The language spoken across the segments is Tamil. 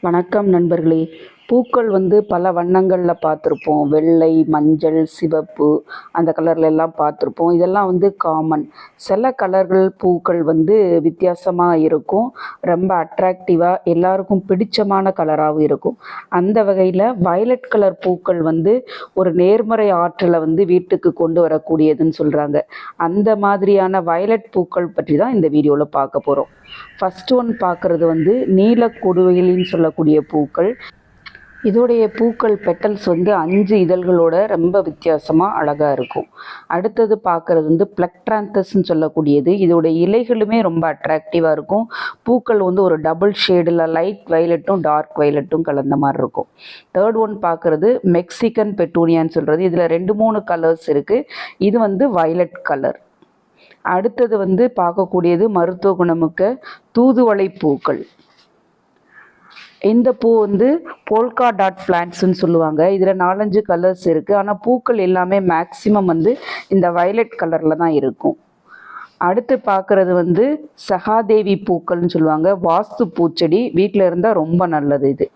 வணக்கம் நண்பர்களே. பூக்கள் வந்து பல வண்ணங்களில் பார்த்துருப்போம். வெள்ளை மஞ்சள் சிவப்பு அந்த கலர்ல எல்லாம் பார்த்துருப்போம். இதெல்லாம் வந்து காமன் சில கலர்கள் பூக்கள் வந்து வித்தியாசமாக இருக்கும். ரொம்ப அட்ராக்டிவாக எல்லாருக்கும் பிடிச்சமான கலராகவும் இருக்கும். அந்த வகையில் வயலட் கலர் பூக்கள் வந்து ஒரு நேர்மறை ஆற்றலை வந்து வீட்டுக்கு கொண்டு வரக்கூடியதுன்னு சொல்கிறாங்க அந்த மாதிரியான வயலட் பூக்கள் பற்றி தான் இந்த வீடியோவில் பார்க்க போகிறோம் ஃபஸ்ட் ஒன் பார்க்குறது வந்து நீல கொடுவையிலின்னு சொல்லக்கூடிய பூக்கள். இதோடைய பூக்கள் பெட்டல்ஸ் வந்து அஞ்சு இதழ்களோட ரொம்ப வித்தியாசமாக அழகாக இருக்கும். அடுத்தது பார்க்குறது வந்து பிளக்ட்ராந்தஸ்ன்னு சொல்லக்கூடியது. இதோடைய இலைகளுமே ரொம்ப அட்ராக்டிவாக இருக்கும். பூக்கள் வந்து ஒரு டபுள் ஷேடில் லைட் வயலட்டும் டார்க் வயலட்டும் கலந்த மாதிரி இருக்கும். தேர்ட் ஒன் பார்க்குறது மெக்சிகன் பெட்டூனியான்னு சொல்கிறது இதில் ரெண்டு மூணு கலர்ஸ் இருக்குது இது வந்து வயலட் கலர் அடுத்தது வந்து பார்க்கக்கூடியது மருத்துவ குணமிக்க தூதுவளை பூக்கள். இந்த பூ வந்து போல்கா டாட் பிளான்ட்ஸ்னு சொல்லுவாங்க. இதில் நாலஞ்சு கலர்ஸ் இருக்குது ஆனால் பூக்கள் எல்லாமே மேக்சிமம் வந்து இந்த வயலட் கலரில் தான் இருக்கும். அடுத்து பார்க்குறது வந்து சகாதேவி பூக்கள்னு சொல்லுவாங்க. வாஸ்து பூச்செடி வீட்டில் இருந்தால் ரொம்ப நல்லது இது.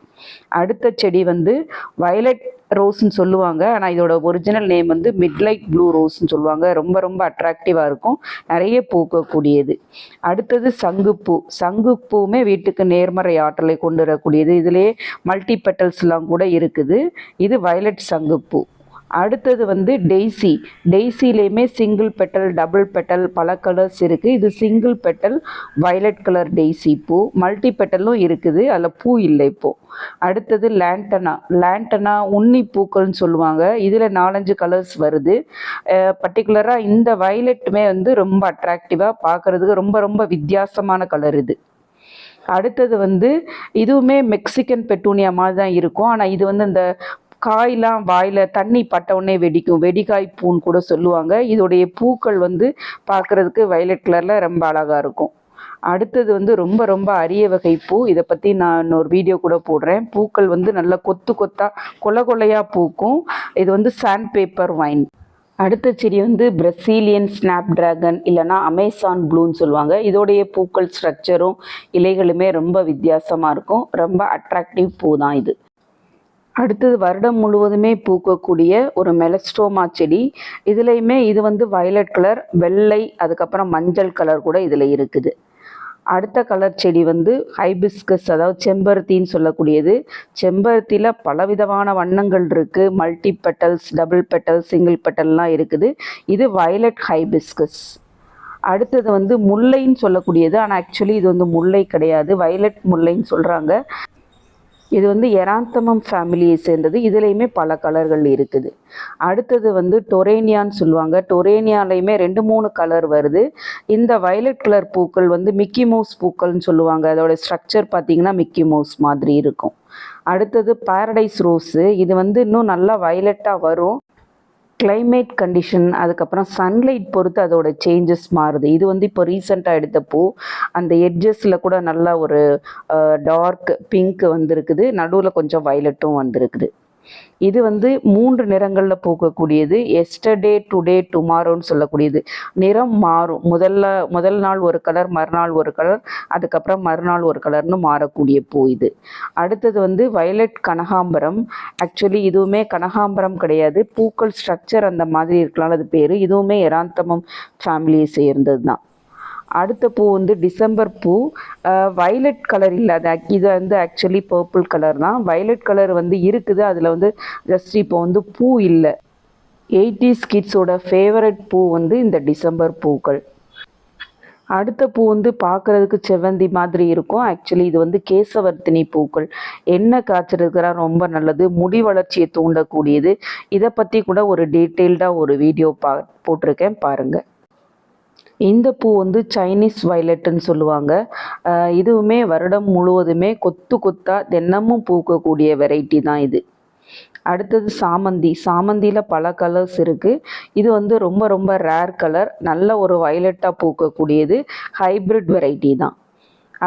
அடுத்த செடி வந்து வயலட் ரோஸ்ன்னு சொல்லுவாங்க. ஆனால் இதோட ஒரிஜினல் நேம் வந்து மிட்லைட் ப்ளூ ரோஸ்ன்னு சொல்லுவாங்க. ரொம்ப ரொம்ப அட்ராக்டிவாக இருக்கும். நிறைய பூக்கக்கூடியது. அடுத்தது சங்குப்பூ. சங்குப்பூவுமே வீட்டுக்கு நேர்மறை ஆற்றலை கொண்டு வரக்கூடியது. இதிலே மல்டி பெட்டல்ஸ்லாம் கூட இருக்குது. இது வயலட் சங்குப்பூ. அடுத்தது வந்து டெய்ஸி டெய்ஸிலேயுமே சிங்கிள் பெட்டல் டபுள் பெட்டல் பல கலர்ஸ் இருக்குது இது single petal violet colour daisy பூ. மல்டி பெட்டலும் இருக்குது. அதில் பூ இல்லை இப்போது அடுத்தது லேண்டனா லேண்டனா உன்னி பூக்கள்னு சொல்லுவாங்க. இதில் நாலஞ்சு கலர்ஸ் வருது. பர்டிகுலராக இந்த வயலட்டுமே வந்து ரொம்ப அட்ராக்டிவாக பார்க்குறதுக்கு ரொம்ப ரொம்ப வித்தியாசமான கலர் இது. அடுத்தது வந்து இதுவுமே மெக்சிகன் பெட்டூனியா மாதிரி தான் இருக்கும். ஆனால் இது வந்து இந்த காயெலாம் வாயில் தண்ணி பட்டவுடனே வெடிக்கும். வெடிக்காய் பூன்னு கூட சொல்லுவாங்க. இதோடைய பூக்கள் வந்து பார்க்குறதுக்கு வயலட் கலரில் ரொம்ப அழகாக இருக்கும். அடுத்தது வந்து ரொம்ப ரொம்ப அரிய வகை பூ. இதை பற்றி நான் இன்னொரு வீடியோ கூட போடுறேன். பூக்கள் வந்து நல்லா கொத்து கொத்தாக கொலை கொலையாக பூக்கும். இது வந்து சாண்ட் பேப்பர் வைன் அடுத்த செடி வந்து பிரசீலியன் ஸ்னாப் டிராகன் இல்லைனா அமேசான் ப்ளூன்னு சொல்லுவாங்க. இதோடைய பூக்கள் ஸ்ட்ரக்சரும் இலைகளுமே ரொம்ப வித்தியாசமாக இருக்கும். ரொம்ப அட்ராக்டிவ் பூ தான் இது. அடுத்தது வருடம் முழுவதுமே பூக்கக்கூடிய ஒரு மெலஸ்டோமா செடி. இதுலேயுமே இது வந்து வயலட் கலர் வெள்ளை அதுக்கப்புறம் மஞ்சள் கலர் கூட இதில் இருக்குது. அடுத்த கலர் செடி வந்து ஹைபிஸ்கஸ் அதாவது செம்பருத்தின்னு சொல்லக்கூடியது. செம்பருத்தியில் பலவிதமான வண்ணங்கள் இருக்குது multi petals double petal single பெட்டல்லாம் இருக்குது. இது வயலட் ஹைபிஸ்கஸ் அடுத்தது வந்து முல்லைன்னு சொல்லக்கூடியது. ஆனால் ஆக்சுவலி இது வந்து முல்லை கிடையாது. வயலட் முல்லைன்னு சொல்கிறாங்க இது வந்து எராந்தமம் ஃபேமிலியை சேர்ந்தது. இதுலேயுமே பல கலர்கள் இருக்குது. அடுத்தது வந்து டொரேனியான்னு சொல்லுவாங்க. டொரேனியாலையுமே ரெண்டு மூணு கலர் வருது. இந்த வயலட் கலர் பூக்கள் வந்து மிக்கி மவுஸ் பூக்கள்னு சொல்லுவாங்க. அதோட ஸ்ட்ரக்சர் பார்த்திங்கன்னா மிக்கி மவுஸ் மாதிரி இருக்கும். அடுத்தது பேரடைஸ் ரோஸு இது வந்து இன்னும் நல்லா வயலட்டாக வரும். கிளைமேட் கண்டிஷன் அதுக்கப்புறம் சன்லைட் பொறுத்து அதோட சேஞ்சஸ் மாறுது. இது வந்து இப்போ ரீசெண்டாக எடுத்த பூ அந்த எட்ஜஸில் கூட நல்லா ஒரு டார்க் பிங்க் வந்திருக்குது. நடுவில் கொஞ்சம் வயலட்டும் வந்திருக்குது. இது வந்து மூன்று நிறங்களில் பூக்கக்கூடியது. எஸ்டர்டே டுடே டுமாரோன்னு சொல்லக்கூடியது. நிறம் மாறும். முதல்ல முதல் நாள் ஒரு கலர் மறுநாள் ஒரு கலர் அதுக்கப்புறம் மறுநாள் ஒரு கலர்னு மாறக்கூடிய பூ இது. அடுத்தது வந்து வயலட் கனகாம்பரம். ஆக்சுவலி இதுவுமே கனகாம்பரம் கிடையாது. பூக்கள் ஸ்ட்ரக்சர் அந்த மாதிரி இருக்கலாம். அது பேர். இதுவுமே எராந்தமம் ஃபேமிலியை சேர்ந்தது தான் அடுத்த பூ வந்து டிசம்பர் பூ. வைலட் கலர் இல்லை அது இது வந்து ஆக்சுவலி பர்பிள் கலர் தான். வைலட் கலர் வந்து இருக்குது அதில் வந்து ஜஸ்ட் இப்போ வந்து பூ இல்லை. எயிட்டிஸ் கிட்ஸோட ஃபேவரட் பூ வந்து இந்த டிசம்பர் பூக்கள். அடுத்த பூ வந்து பார்க்குறதுக்கு செவ்வந்தி மாதிரி இருக்கும். ஆக்சுவலி இது வந்து கேசவர்த்தினி பூக்கள். எண்ணெய் காய்ச்சறதுக்கு ரொம்ப நல்லது. முடி வளர்ச்சியை தூண்டக்கூடியது. இதை பற்றி கூட ஒரு டீட்டெயில்டாக ஒரு வீடியோ பா போட்டிருக்கேன். பாருங்கள் இந்த பூ வந்து சைனீஸ் வயலட்டுன்னு சொல்லுவாங்க. இதுவுமே வருடம் முழுவதுமே கொத்து கொத்தாக தினமும் பூக்கக்கூடிய வெரைட்டி தான் இது. அடுத்தது சாமந்தி. சாமந்தியில் பல கலர்ஸ் இருக்குது இது வந்து ரொம்ப ரொம்ப ரேர் கலர் நல்ல ஒரு வயலட்டாக பூக்கக்கூடியது. ஹைப்ரிட் வெரைட்டி தான்.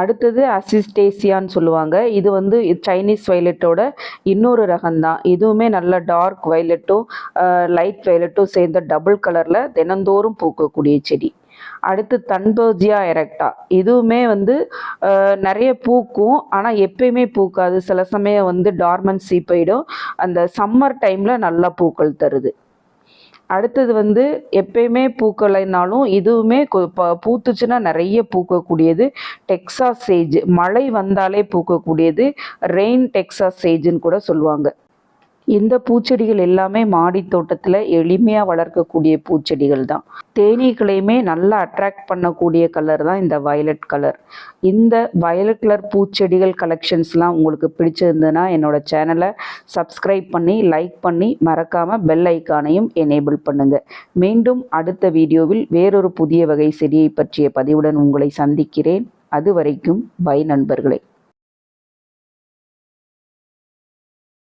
அடுத்தது அசிஸ்டேசியான்னு சொல்லுவாங்க. இது வந்து சைனீஸ் வைலட்டோட இன்னொரு ரகம்தான். இதுவுமே நல்ல டார்க் வைலட்டும் லைட் வைலட்டும் சேர்ந்த டபுள் கலரில் தினந்தோறும் பூக்கக்கூடிய செடி. அடுத்து தன்போஜியா எரெக்டா இதுவுமே வந்து நிறைய பூக்கும். ஆனால் எப்பயுமே பூக்காது. சில சமயம் வந்து டார்மன்சி போயிடும். அந்த சம்மர் டைமில் நல்லா பூக்கள் தருது. அடுத்தது வந்து எப்பயுமே பூக்கலைனாலும் இதுவுமே பூத்துச்சுன்னா நிறைய பூக்கக்கூடியது. டெக்ஸாஸ் சேஜ் மழை வந்தாலே பூக்கக்கூடியது. ரெயின் டெக்ஸாஸ் சேஜ்னு கூட சொல்லுவாங்க. இந்த பூச்செடிகள் எல்லாமே மாடி தோட்டத்தில் எளிமையாக வளர்க்கக்கூடிய பூச்செடிகள் தான். தேனீக்களையுமே நல்லா அட்ராக்ட் பண்ணக்கூடிய கலர் தான் இந்த வயலட் கலர் இந்த வயலட் கலர் பூச்செடிகள் கலெக்ஷன்ஸ்லாம் உங்களுக்கு பிடிச்சிருந்ததுன்னா என்னோட சேனலை சப்ஸ்கிரைப் பண்ணி லைக் பண்ணி மறக்காமல் பெல் ஐக்கானையும் எனேபிள் பண்ணுங்கள் மீண்டும் அடுத்த வீடியோவில் வேறொரு புதிய வகை செடியை பற்றிய பதிவுடன் உங்களை சந்திக்கிறேன். அது வரைக்கும் பை நண்பர்களே.